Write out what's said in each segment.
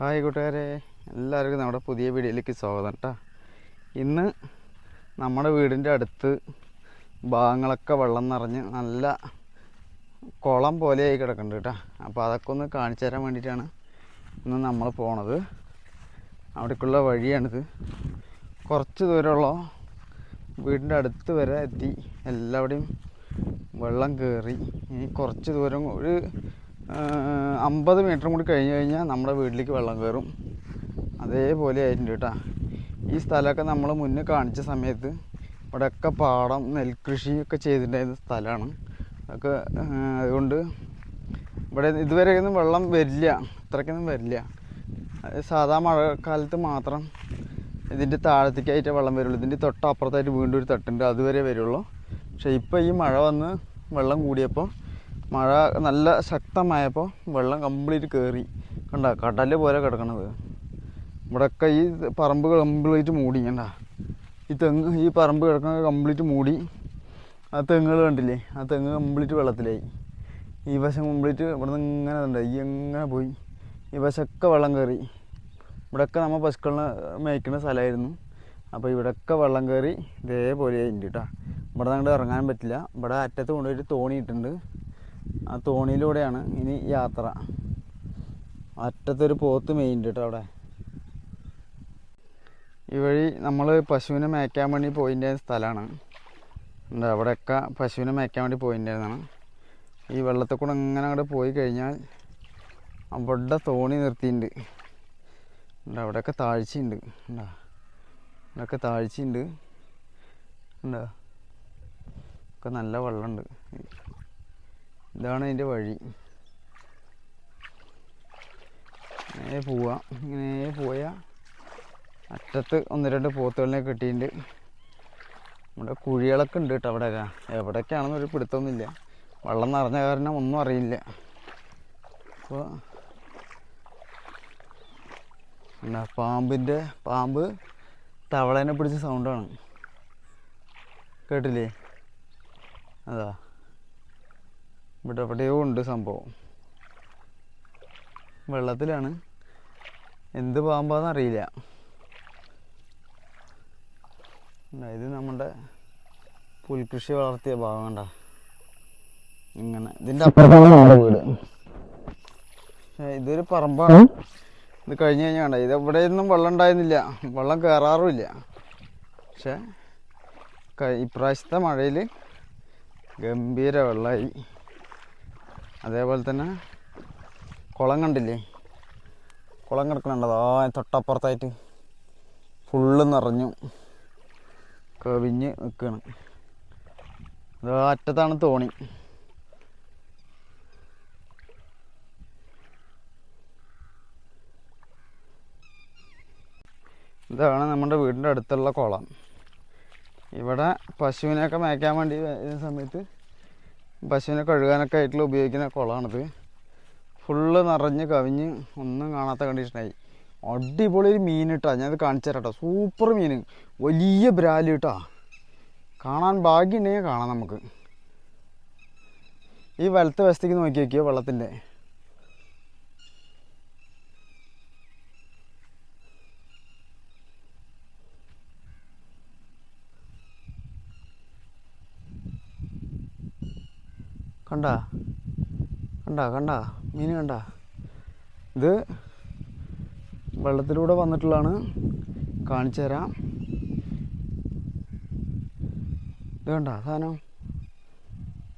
Hi കൂട്ടുകാരെ എല്ലാവർക്കും നമ്മുടെ പുതിയ വീഡിയോയിലേക്ക് സ്വാഗതം കേട്ടോ ഇന്ന് നമ്മുടെ വീടിന്റെ അടുത്ത് ഭാഗങ്ങളൊക്കെ വെള്ളം നിറഞ്ഞ് നല്ല കുളം പോലെയായി കിടക്കുന്നുണ്ട് കേട്ടോ അപ്പോൾ അതൊക്കെ ഒന്ന് കാണിച്ചു തരാൻ വേണ്ടിയിട്ടാണ് ഇന്ന് നമ്മൾ പോണത്. അവിടേക്കുള്ള വഴിയാണിത്. കുറച്ച് ദൂരമുള്ള വീടിന്റെ അടുത്ത് വരെ എത്തി. എല്ലാവിടെയും വെള്ളം കയറി. ഇനി കുറച്ച് ദൂരം ഒരു അമ്പത് മീറ്ററും കൂടി കഴിഞ്ഞ് കഴിഞ്ഞാൽ നമ്മുടെ വീട്ടിലേക്ക് വെള്ളം കയറും അതേപോലെ ആയിട്ടുണ്ട് കേട്ടോ. ഈ സ്ഥലമൊക്കെ നമ്മൾ മുന്നേ കാണിച്ച സമയത്ത് ഇവിടെയൊക്കെ പാടം നെൽകൃഷിയൊക്കെ ചെയ്തിട്ടുണ്ടായിരുന്ന സ്ഥലമാണ്. അതൊക്കെ അതുകൊണ്ട് ഇവിടെ ഇതുവരെയൊന്നും വെള്ളം വരില്ല അത്രയ്ക്കൊന്നും വരില്ല. സാധാ മഴക്കാലത്ത് മാത്രം ഇതിന്റെ താഴത്തേക്കായിട്ട് വെള്ളം വരുള്ളൂ. ഇതിന്റെ തൊട്ടപ്പുറത്തായിട്ട് വീണ്ടും ഒരു തട്ടുണ്ട് അതുവരെ വരുള്ളൂ. പക്ഷേ ഇപ്പോൾ ഈ മഴ വന്ന് വെള്ളം കൂടിയപ്പോൾ മഴ നല്ല ശക്തമായപ്പോൾ വെള്ളം കംപ്ലീറ്റ് കയറി കണ്ട കടൽ പോലെ കിടക്കണത്. ഇവിടെയൊക്കെ ഈ പറമ്പ് കംപ്ലീറ്റ് മൂടി കണ്ട. ഈ തെങ്ങ് ഈ പറമ്പ് കിടക്കുന്നത് കംപ്ലീറ്റ് മൂടി. ആ തെങ്ങുകൾ കണ്ടില്ലേ? ആ തെങ്ങ് കംപ്ലീറ്റ് വെള്ളത്തിലായി. ഈ വശം കംപ്ലീറ്റ് ഇവിടെ നിന്ന് ഇങ്ങനെ ഉണ്ട് ഈ എങ്ങനെ പോയി. ഈ വശമൊക്കെ വെള്ളം കയറി ഇവിടെയൊക്കെ നമ്മൾ പശുക്കളിനെ മേയ്ക്കുന്ന സ്ഥലമായിരുന്നു. അപ്പോൾ ഇവിടെയൊക്കെ വെള്ളം കയറി ഇതേപോലെ ഉണ്ട് കേട്ടോ ഇവിടെ അങ്ങോട്ട് ഇറങ്ങാൻ പറ്റില്ല. ഇവിടെ അറ്റത്ത് കൊണ്ടുപോയിട്ട് തോണി ഇട്ടിട്ടുണ്ട് ആ തോണിയിലൂടെയാണ് ഇനി യാത്ര. അറ്റത്തൊരു പോത്ത് മെയിൻ കേട്ടോ അവിടെ. ഈ വഴി നമ്മൾ പശുവിനെ മേയ്ക്കാൻ വേണ്ടി പോയിന്റെ സ്ഥലമാണ് ഉണ്ട് അവിടെയൊക്കെ പശുവിനെ മേയ്ക്കാൻ വേണ്ടി പോയിന്റെതാണ്. ഈ വെള്ളത്തിൽ കൂടെ ഇങ്ങനെ അങ്ങോട്ട് പോയി കഴിഞ്ഞാൽ അവിടെ തോണി നിർത്തിയിട്ടുണ്ട് ഉണ്ട് അവിടെയൊക്കെ താഴ്ചയുണ്ട്. ഉണ്ടോ അവിടെയൊക്കെ താഴ്ചയുണ്ട്. ഉണ്ടോ ഒക്കെ നല്ല വെള്ളമുണ്ട് ഇതാണ് അതിന്റെ വഴി. ഇങ്ങനെ പോവാ. ഇങ്ങനെ പോയാൽ അറ്റത്ത് ഒന്ന് രണ്ട് പോത്തുകളിനെ കിട്ടിയിട്ടുണ്ട്. നമ്മുടെ കുഴികളൊക്കെ ഉണ്ട് കേട്ടോ അവിടെയൊക്കെ എവിടെയൊക്കെയാണെന്ന് ഒരു പിടുത്തമൊന്നുമില്ല. വെള്ളം നിറഞ്ഞ കാരണം ഒന്നും അറിയില്ല. അപ്പോൾ എന്നാ പാമ്പിന്റെ പാമ്പ് തവളേനെ പിടിച്ച സൗണ്ടാണ് കേട്ടില്ലേ? അതാ. ഇവിടെ എവിടെയോ ഉണ്ട് സംഭവം. വെള്ളത്തിലാണ്. എന്ത് പാമ്പാന്ന് അറിയില്ല. ഇതാ നമ്മുടെ പുൽകൃഷി വളർത്തിയ ഭാഗം കണ്ട. ഇങ്ങനെ. ഇതിന്റെ അപ്പുറത്താണ് നമ്മുടെ വീട്. ഇതൊരു പറമ്പാണ്. ഇത് കഴിഞ്ഞ് കഴിഞ്ഞാൽ ഇത് എവിടെ നിന്നും വെള്ളം ഉണ്ടായിരുന്നില്ല. വെള്ളം കയറാറുമില്ല പക്ഷേ ഇപ്രാവശ്യത്തെ മഴയിൽ ഗംഭീര വെള്ളമായി അതേപോലെ തന്നെ കുളം കണ്ടില്ലേ? കുളം കിടക്കണുണ്ടോ ആ തൊട്ടപ്പുറത്തായിട്ട്. ഫുള്ള് നിറഞ്ഞു കവിഞ്ഞ് നിൽക്കുകയാണ് അത് അറ്റത്താണ് തോണി. ഇതാണ് നമ്മുടെ വീടിന്റെ അടുത്തുള്ള കുളം. ഇവിടെ പശുവിനെയൊക്കെ മേയ്ക്കാൻ വേണ്ടി സമയത്ത് പശുവിനെ കഴുകാനൊക്കെ ആയിട്ടുള്ള ഉപയോഗിക്കുന്ന കുളമാണിത്. ഫുള്ള് നിറഞ്ഞ് കവിഞ്ഞ് ഒന്നും കാണാത്ത കണ്ടീഷനായി അടിപൊളി ഒരു മീൻ ഇട്ടാ. ഞാനത് കാണിച്ചു തരാം കേട്ടോ സൂപ്പർ മീൻ. വലിയ ബ്രാലി കേട്ടാ കാണാൻ ഭാഗ്യമുണ്ടെങ്കിൽ കാണാം നമുക്ക്. ഈ വലത്തെ വശത്തേക്ക് നോക്കി നോക്കിയോ വെള്ളത്തിന്റെ? കണ്ട? കണ്ട കണ്ട? മീൻ കണ്ട? ഇത് വെള്ളത്തിലൂടെ വന്നിട്ടുള്ളതാണ്. കാണിച്ചു തരാം. ഇത് കണ്ട സാധനം?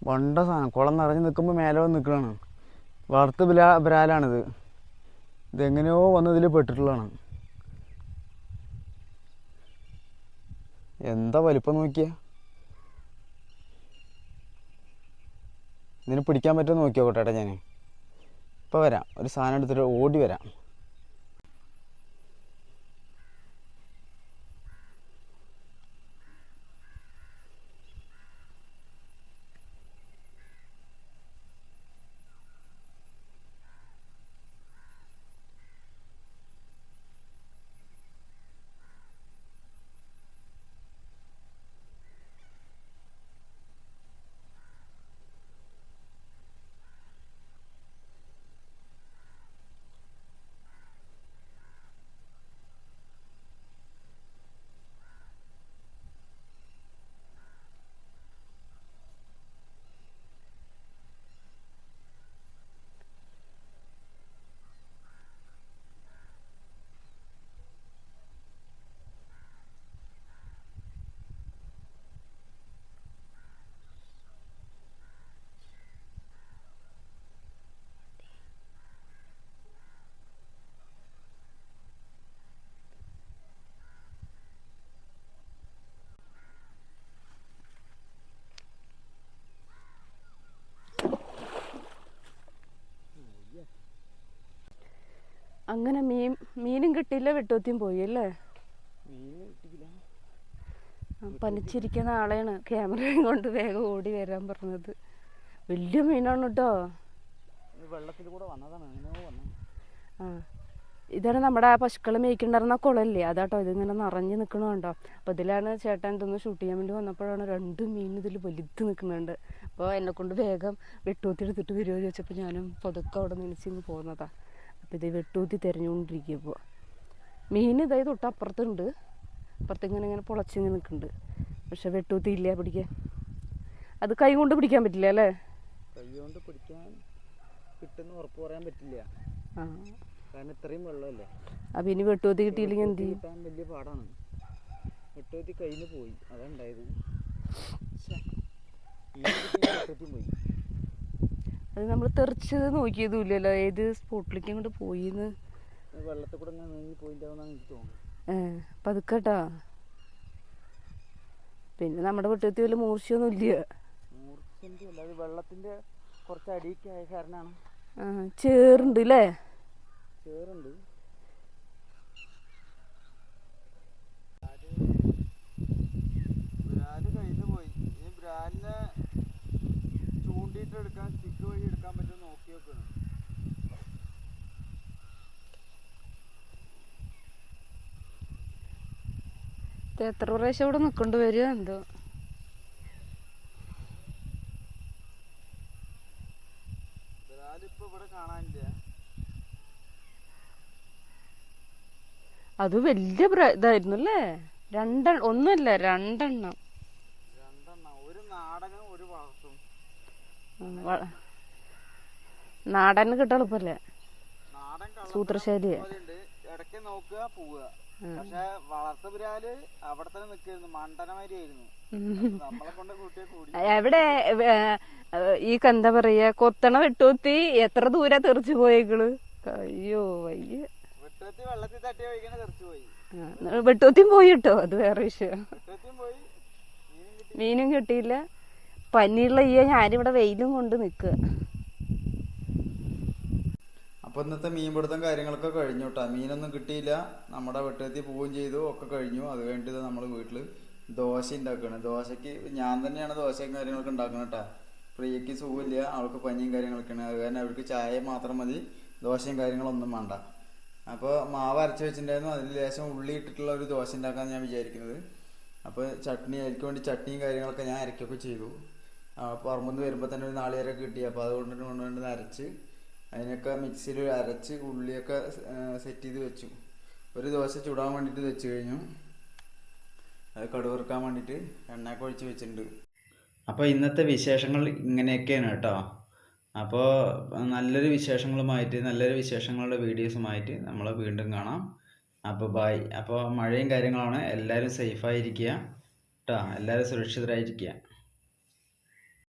വണ്ട സാധനം. കുളം നിറഞ്ഞ് നിൽക്കുമ്പോൾ മേലെ വന്ന് നിൽക്കുകയാണ് വളർത്ത് ബ്രാ ബ്രാലാണിത് ഇതെങ്ങനെയോ വന്ന് ഇതിൽ പെട്ടിട്ടുള്ളതാണ്. എന്താ വലിപ്പം നോക്കിയേ? ഇതിന് പിടിക്കാൻ പറ്റുമോ നോക്കിയോ നോക്കട്ടെ ഞാൻ ഇപ്പോൾ വരാം. ഒരു സാധനം എടുത്തിട്ട് ഓടി വരാം. അങ്ങനെ മീൻ മീനും കിട്ടിയില്ല വെട്ടൂത്തിയും പോയി അല്ലേ? പനിച്ചിരിക്കുന്ന ആളെയാണ് ക്യാമറയും കൊണ്ട് വേഗം ഓടി വരാൻ പറഞ്ഞത്. വലിയ മീനാണ് കേട്ടോ വെള്ളത്തിൽ കൂടെ വന്നതാണ് ആ ഇതാണ് നമ്മുടെ ആ പശുക്കൾ മേയ്ക്കുണ്ടായിരുന്ന കുളമല്ലേ അതാട്ടോ ഇതിങ്ങനെ നിറഞ്ഞു നിൽക്കണ കണ്ടോ? അപ്പോൾ ഇതിലാണ് ചേട്ടൻ ഇതൊന്ന് ഷൂട്ട് ചെയ്യാൻ വേണ്ടി വന്നപ്പോഴാണ് രണ്ട് മീൻ ഇതിൽ വലുത് നിൽക്കുന്നുണ്ട് അപ്പോൾ എന്നെ കൊണ്ട് വേഗം വെട്ടൂത്തി എടുത്തിട്ട് വരുമോ എന്ന് ചോദിച്ചപ്പോൾ ഞാനും പതുക്കെ അവിടെ നിലച്ചിങ്ങ് പോകുന്നതാ അപ്പോൾ ഇത് വെട്ടൂത്തി തിരഞ്ഞുകൊണ്ടിരിക്കുക ഇപ്പോൾ മീൻ ഇതായി തൊട്ട് അപ്പുറത്തുണ്ട് അപ്പുറത്ത് ഇങ്ങനെ പൊളച്ചിങ്ങനെ നിൽക്കുന്നുണ്ട്. പക്ഷെ വെട്ടൂത്തി ഇല്ല പിടിക്കാൻ. അത് കൈ കൊണ്ട് പിടിക്കാൻ പറ്റില്ല അല്ലേ? കൈ കൊണ്ട് പിടിക്കാൻ കിട്ടുന്ന ഉറപ്പ് പറയാൻ പറ്റില്ല. ആ. കാരണം ഇത്രയും വെള്ളമല്ലേ? അപ്പം ഇനി വെട്ടൂത്തി കിട്ടിയില്ലെങ്കിൽ എന്ത് ചെയ്യും? വലിയ പാടാണ്. കയ്യിൽ പോയി. അതാ ഉണ്ടായത്. ശ്ശെ. മീൻ കിട്ടിയില്ല, പോയി. അത് നമ്മൾ തെറിച്ചത് നോക്കിയതുമില്ലല്ലോ. ഏത് സ്പോട്ടിലേക്ക് അങ്ങോട്ട് പോയിന്ന്? വെള്ളത്തിൽ കൂടെ നീങ്ങി പോയിട്ടാവുന്നാണ് എനിക്ക് തോന്നുന്നത്. ഏ പതുക്കട്ടാ. പിന്നെ നമ്മുടെ വീട്ടിൽ വല്ല മൂർച്ചയൊന്നും ഇല്ല അത് വെള്ളത്തിന്റെ കുറച്ച് അടിയൊക്കെ ആയ കാരണമാണ്. ചേറുണ്ട് അല്ലേ ചേറുണ്ട് ബ്രാൽ കയ്യിൽ പോയി ഈ ബ്രാലിനെ ചൂണ്ടിയിട്ട് എടുക്കാൻ സ്റ്റിക്ക് വഴി എടുക്കാൻ പറ്റുമെന്ന് നോക്കി നോക്കണം എത്ര പ്രാവശ്യം ഇവിടെ നിൽക്കൊണ്ട് വരിക എന്തോ? അത് വലിയ ഇതായിരുന്നു അല്ലേ രണ്ടെണ്ണം ഒന്നുമില്ല രണ്ടെണ്ണം ഒരു നാടനും ഒരു വളർത്തും ആ, വ- നാടൻ കിട്ട എളുപ്പല്ലേ ഇടയ്ക്ക് നോക്കുക പോവുക. പക്ഷെ അവിടെ തന്നെ നിൽക്കായിരുന്നു. മണ്ടനമാരിയായിരുന്നു. എവിടെ ഈ എന്താ പറയാ കൊത്തണ വിട്ടുത്തി എത്ര ദൂരെ തെറിച്ചു പോയേക്കൾ അയ്യോ വയ്യ. വെട്ടത്തി വെള്ളത്തിൽ തട്ടി വഴിക്കണ തെറിച്ചു പോയി. പോയിട്ടോ അത് വേറെ വിഷയം. മീനും കിട്ടിയില്ല. പനിയുള്ള ഈ ഞാനിവിടെ വെയിലും കൊണ്ട് നിൽക്കുക. അപ്പൊ ഇന്നത്തെ മീൻപിടുത്തം കാര്യങ്ങളൊക്കെ കഴിഞ്ഞു കേട്ടോ മീനൊന്നും കിട്ടിയില്ല. നമ്മുടെ വെട്ടത്തി പോവുകയും ചെയ്തു. ഒക്കെ കഴിഞ്ഞു. അത് കഴിഞ്ഞിട്ട് നമ്മൾ വീട്ടിൽ ദോശ ഉണ്ടാക്കുകയാണ് ദോശയ്ക്ക് ഞാൻ തന്നെയാണ് ദോശയും കാര്യങ്ങളൊക്കെ ഉണ്ടാക്കുന്നത് കേട്ടോ പ്രിയക്ക് സുഖമില്ല. അവൾക്ക് പനിയും കാര്യങ്ങളൊക്കെയാണ്. അത് കാരണം അവൾക്ക് ചായ മാത്രം മതി. ദോശയും കാര്യങ്ങളൊന്നും വേണ്ട. അപ്പോൾ മാവ് അരച്ച് വെച്ചിട്ടുണ്ടായിരുന്നു. അതിൽ ലേശം ഉള്ളി ഇട്ടിട്ടുള്ള ഒരു ദോശ ഉണ്ടാക്കാമെന്ന് ഞാൻ വിചാരിക്കുന്നത്. അപ്പോൾ ചട്നി അതിലേക്ക് വേണ്ടി ചട്നിയും കാര്യങ്ങളൊക്കെ ഞാൻ അരയ്ക്കുകയൊക്കെ ചെയ്തു. പറമ്പെന്ന് വരുമ്പോൾ തന്നെ ഒരു നാളികേരൊക്കെ കിട്ടി. അപ്പോൾ അതുകൊണ്ട് കൊണ്ടുകൊണ്ട് അരച്ച് അതിനൊക്കെ മിക്സിയിൽ അരച്ച് ഉള്ളിയൊക്കെ സെറ്റ് ചെയ്ത് വെച്ചു. ഒരു ദോശ ചുടാൻ വേണ്ടിയിട്ട് വെച്ച് കഴിഞ്ഞു. അത് കടുവറുക്കാൻ വേണ്ടിയിട്ട് എണ്ണയൊക്കെ ഒഴിച്ച് വെച്ചിട്ടുണ്ട്. അപ്പോൾ ഇന്നത്തെ വിശേഷങ്ങൾ ഇങ്ങനെയൊക്കെയാണ് കേട്ടോ. അപ്പോൾ നല്ലൊരു വിശേഷങ്ങളുമായിട്ട് നല്ലൊരു വിശേഷങ്ങളുടെ വീഡിയോസുമായിട്ട് നമ്മൾ വീണ്ടും കാണാം. അപ്പോൾ ബായ് അപ്പോൾ മഴയും കാര്യങ്ങളാണ്. എല്ലാവരും സേഫായിരിക്കുക കേട്ടോ എല്ലാവരും സുരക്ഷിതരായിരിക്കുക.